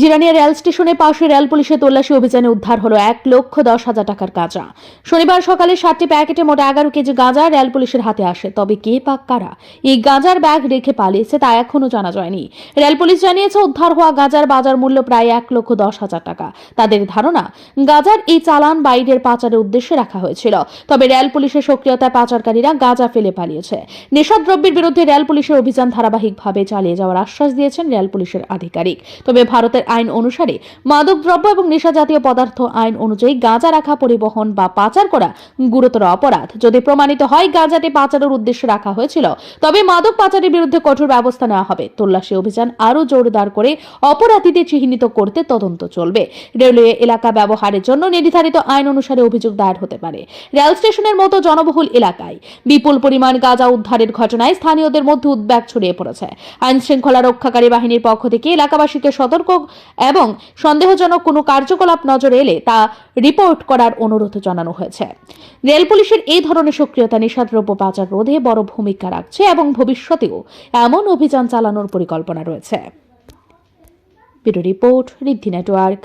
Jirania rail স্টেশনের পাশে rail পুলিশের তল্লাশি অভিযানে উদ্ধার হলো এক লক্ষ দশ হাজার টাকার গাঁজা। শনিবার সকালে সাতটি প্যাকেটে মোট এগারো কেজি গাঁজা রেল পুলিশের হাতে আসে। তবে কে পাক কারা এই গাঁজার ব্যাগ রেখে পালিয়েছে তা এখনও জানা যায়নি। রেল পুলিশ জানিয়েছে, উদ্ধার হওয়া গাঁজার বাজার মূল্য প্রায় এক লক্ষ দশ হাজার টাকা। তাদের ধারণা, গাঁজার এই চালান বাইরের পাচারের উদ্দেশ্যে রাখা হয়েছিল। তবে রেল পুলিশের সক্রিয়তায় পাচারকারীরা গাঁজা ফেলে পালিয়েছে। নেশাদ্রব্যের বিরুদ্ধে রেল পুলিশের অভিযান ধারাবাহিকভাবে চালিয়ে যাওয়ার আশ্বাস দিয়েছেন রেল পুলিশের আধিকারিক। তবে ভারতের আইন অনুসারে মাদকদ্রব্য এবং নেশা জাতীয় পদার্থ আইন অনুযায়ী গাঁজা রাখা, পরিবহন বা পাচার করা গুরুতর অপরাধ। যদি প্রমাণিত হয় গাঁজাটি পাচারের উদ্দেশ্যে রাখা হয়েছিল, তবে মাদক পাচারের বিরুদ্ধে কঠোর ব্যবস্থা নেওয়া হবে। তল্লাশি অভিযান আরও জোরদার করে অপরাধীদের চিহ্নিত করতে তদন্ত চলবে। রেলওয়ে এলাকা ব্যবহারের জন্য নির্ধারিত আইন অনুসারে অভিযোগ দায়ের হতে পারে। রেল স্টেশনের মতো জনবহুল এলাকায় বিপুল পরিমাণ গাঁজা উদ্ধারের ঘটনায় স্থানীয়দের মধ্যে উদ্বেগ ছড়িয়ে পড়েছে। আইন শৃঙ্খলা রক্ষাকারী বাহিনীর পক্ষ থেকে এলাকাবাসীকে সতর্ক এবং সন্দেহজনক কোনো কার্যকলাপ নজরে এলে তা রিপোর্ট করার অনুরোধ জানানো হয়েছে। রেল পুলিশের এই ধরনের সক্রিয়তা নিষাদ্রব্য পাচার রোধে বড় ভূমিকা রাখছে এবং ভবিষ্যতেও এমন অভিযান চালানোর পরিকল্পনা রয়েছে। Report, Riddhi network.